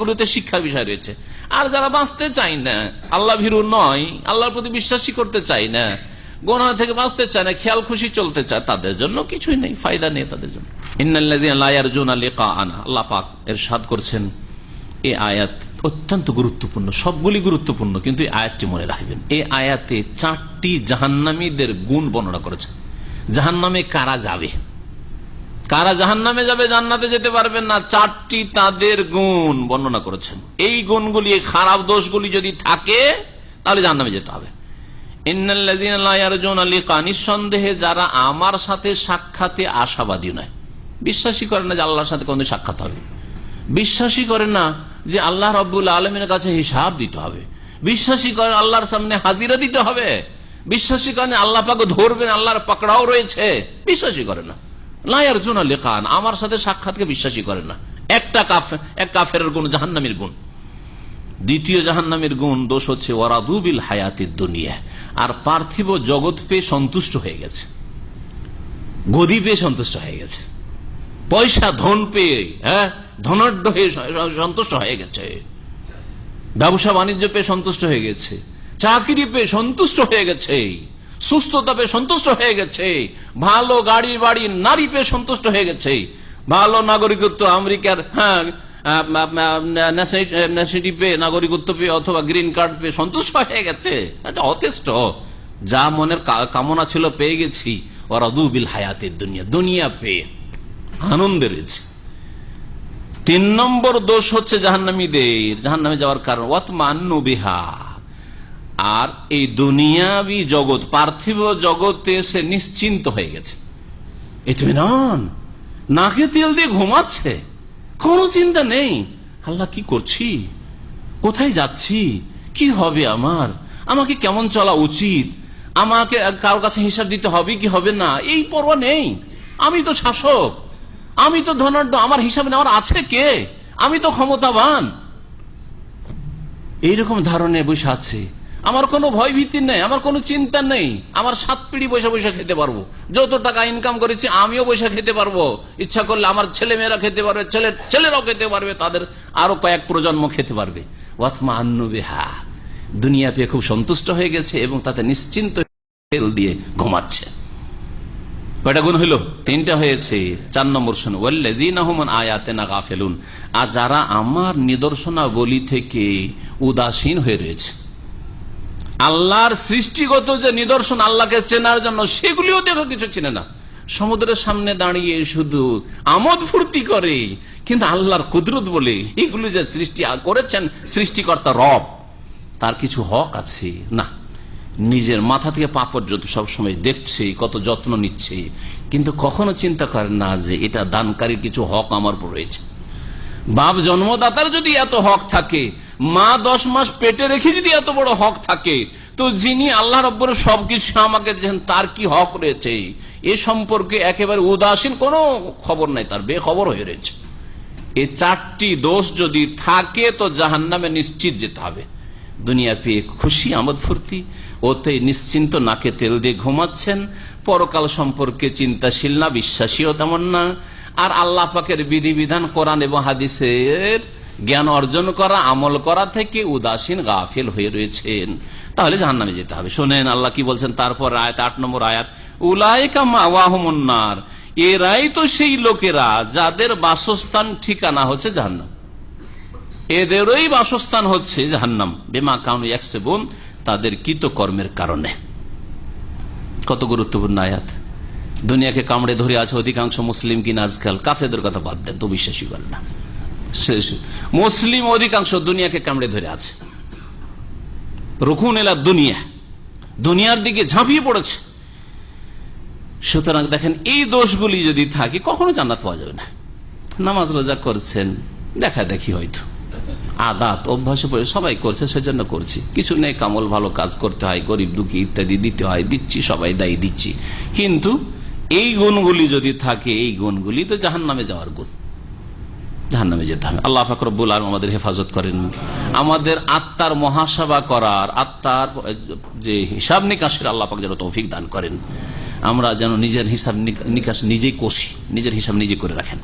গুলোতে শিক্ষার বিষয় রয়েছে। আর যারা বাঁচতে চায় না, আল্লাহ ভীরু নয়, আল্লাহর প্রতি বিশ্বাসী করতে চায় না গোনা থেকে বাঁচতে চায় না, খেয়াল খুশি চলতে চায়, তাদের জন্য কিছুই নেই, ফায়দা নেই তাদের জন্য। আল্লাহ পাক এর সাদ করছেন, এই আয়াত অত্যন্ত গুরুত্বপূর্ণ, সবগুলি গুরুত্বপূর্ণ, কিন্তু এই আয়াতটি মনে রাখবেন। এই আয়াতে চারটি জাহান্নামীদের গুণ বর্ণনা করেছে। জাহান্নামে কারা যাবে? কারা জাহান নামে যাবে জান্নাতে যেতে পারবেন না, চারটি তাদের গুণ বর্ণনা করেছেন। এই গুণগুলি খারাপ দোষগুলি যদি থাকে, তাহলে জাহান নামে যেতে হবে। নিঃসন্দেহে যারা আমার সাথে সাক্ষাতে আশাবাদী নয়। বিশ্বাসী করে না যে আল্লাহর সাথে কোন সাক্ষাৎ হবে। বিশ্বাসী করে না যে আল্লাহ রব্বুল আলমের কাছে হিসাব দিতে হবে। বিশ্বাসী করে আল্লাহর সামনে হাজিরা দিতে হবে। বিশ্বাসী করেন আল্লাহ পাকে ধরবেন, আল্লাহর পাকড়াও রয়েছে। বিশ্বাসী করে না। লায়ার জোনা লেখান আমার সাথে সাক্ষাৎকে বিশ্বাসী করে না। একটা কাফ এক কাফের গুণ জাহান্নামের গুণ। দ্বিতীয় জাহান্নামের গুণ, দোষ হচ্ছে ওরাদুবিল হায়াতের দুনিয়া। আর পার্থিব জগৎ পেয়ে সন্তুষ্ট হয়ে গেছে। গদি পেয়ে সন্তুষ্ট হয়ে গেছে। পয়সা, ধন পেয়ে হ্যাঁ? ধনাঢ্য হয়ে সন্তুষ্ট হয়ে গেছে। ব্যবসা, বাণিজ্য পেয়ে সন্তুষ্ট হয়ে গেছে। চাকরি পেয়ে সন্তুষ্ট হয়ে গেছে। সুস্থতা পেয়ে সন্তুষ্ট হয়ে গেছে। ভালো গাড়ি, বাড়ি, নারী পেয়ে সন্তুষ্ট হয়ে গেছে। ভালো নাগরিকত্ব আমেরিকার হ্যাঁ নাগরিকত্ব পেয়ে অথবা গ্রিন কার্ড পেয়ে সন্তুষ্ট হয়ে গেছে। যথেষ্ট যা মনের কামনা ছিল পেয়ে গেছি। ওরা দুবিল হায়াতের দুনিয়া দুনিয়া পেয়ে আনন্দে রয়েছে। তিন নম্বর দোষ হচ্ছে জাহান্নামীদের। জাহান্নামে যাওয়ার কারণ ওয়াত মান্নু বিহা। আর এই দুনিয়াবি জগৎ, পার্থিব জগতে সে নিশ্চিন্ত হয়ে গেছে। এতমিনান নাকে তেল দিয়ে ঘুমাচ্ছে। কোনো চিন্তা নেই। আল্লাহ, কি করছি? কোথায় যাচ্ছি? কি হবে আমার? আমাকে কেমন চলা উচিত? আমাকে কারও কাছে হিসাব দিতে হবে কি হবে না? এই পর্ব নেই। আমি তো শাসক। আমি তো ধনাঢ্য। আমার হিসাব নেওয়ার আছে কে? আমি তো ক্ষমতাবান। এইরকম ধারণে বসে আছে। আমার কোনো ভয় ভীতি নেই, আমার কোনো চিন্তা নেই, আমার সাত পিড়ি বসে বসে খেতে পারব। যত টাকা ইনকাম করেছি, আমিও বসে খেতে পারব। ইচ্ছা করলে আমার ছেলে মেয়েরা খেতে পারবে ছেলে ছেলেরাও খেতে পারবে, তাদের আরও কয়েক প্রজন্ম খেতে পারবে। ওয়াতমা আন্নুবেহা দুনিয়া পেয়ে খুব সন্তুষ্ট হয়ে গেছে এবং তাতে নিশ্চিন্ত দিয়ে ঘুমাচ্ছে। কয়টা গুণ হইল? তিনটা হয়েছে, চার নম্বর শুনুন আয়াতে না গাফেলুন। আর যারা আমার নিদর্শনাবলী থেকে উদাসীন হয়ে রয়েছে আল্লাহর সৃষ্টিগত যে নিদর্শন আল্লাহকে চেনার জন্য, সেগুলিও দেখো কিছু চিনে না। সমুদ্রের সামনে দাঁড়িয়ে শুধু আমোদ ফুর্তি করে, কিন্তু আল্লাহর কুদরত বলে এগুলি যে সৃষ্টি করেছেন, সৃষ্টিকর্তা রব, তার কিছু হক আছে। না, নিজের মাথা থেকে পা পর্যন্ত সবসময় দেখছে, কত যত্ন নিচ্ছে, কিন্তু কখনো চিন্তা করে না যে এটা দানকারীর কিছু হক আমার রয়েছে। বাপ জন্মদাতার যদি এত হক থাকে মা দশ মাস পেটে রেখে যদি এত বড় হক থাকে, তো যিনি আল্লাহ রব্বর সবকিছু আমাকে দিয়েছেন, তার কি হক রয়েছে? এ সম্পর্কে একেবারে উদাসীন কোনো খবর নাই, তার বেখবর হয়ে রয়েছে। এই চারটি দোষ যদি থাকে, তো জাহান নামে নিশ্চিত যেতে হবে। দুনিয়া পেয়ে খুশি আমোদ ফুর্তি, ওতে নিশ্চিন্ত নাকে তেল দিয়ে ঘুমাচ্ছেন, পরকাল সম্পর্কে চিন্তাশীল না, বিশ্বাসীও তেমন না। আর আল্লাহ পাকের বিধিবিধান, কোরআন এবং হাদিসের জ্ঞান অর্জন করা, আমল করা থেকে উদাসীন, গাফিল হয়ে রয়েছেন। তাহলে জাহান নামে যেতে হবে। শোনেন, আল্লাহ কি বলছেন? তারপর আয়াত, আট নম্বর আয়াত উলায়কা মাওয়াহমুন্নার। এরাই তো সেই লোকেরা যাদের বাসস্থান ঠিকানা হচ্ছে জাহান্নাম। এদেরই বাসস্থান হচ্ছে জাহান্নাম। বেমা কাউন একসেবন তাদের কৃতকর্মের কারণে। কত গুরুত্বপূর্ণ আয়াত। দুনিয়াকে কামড়ে ধরে আছে অধিকাংশ মুসলিম কিনা আজকাল। কাফেদের কথা বাদ দেন, তো বিশ্বাসী না। মুসলিম অধিকাংশ দুনিয়াকে কামড়ে ধরে আছে। রুকুন এলা দুনিয়া। দুনিয়ার দিকে ঝাঁপিয়ে পড়েছে। সুতরাং দেখেন, এই দোষগুলি যদি থাকে, কখনো জান্নাত পাওয়া যাবে না। নামাজ রোজা করছেন, দেখা দেখি হয়তো। আদাত, অভ্যাসে পড়ে সবাই করছে, সেজন্য করছি। কিছু নেই কামল ভালো কাজ করতে হয়, গরিব দুঃখী ইত্যাদি দিতে হয়, দিচ্ছি, সবাই দায়ী, দিচ্ছি। কিন্তু এই গুণগুলি যদি থাকে, এই গুণগুলি তো জাহান নামে যাওয়ার গুণ। জাহান নামে যেতে হবে। আল্লাহ ফাকরবুল আলম আমাদের হেফাজত করেন। আমাদের আত্মার মহাসভা করার, আত্মার যে হিসাব নিকাশের আল্লাহ পাক যেন তৌফিক দান করেন। আমরা যেন নিজের হিসাব নিকাশ নিজেই কষি, নিজের হিসাব নিজে করে রাখেন।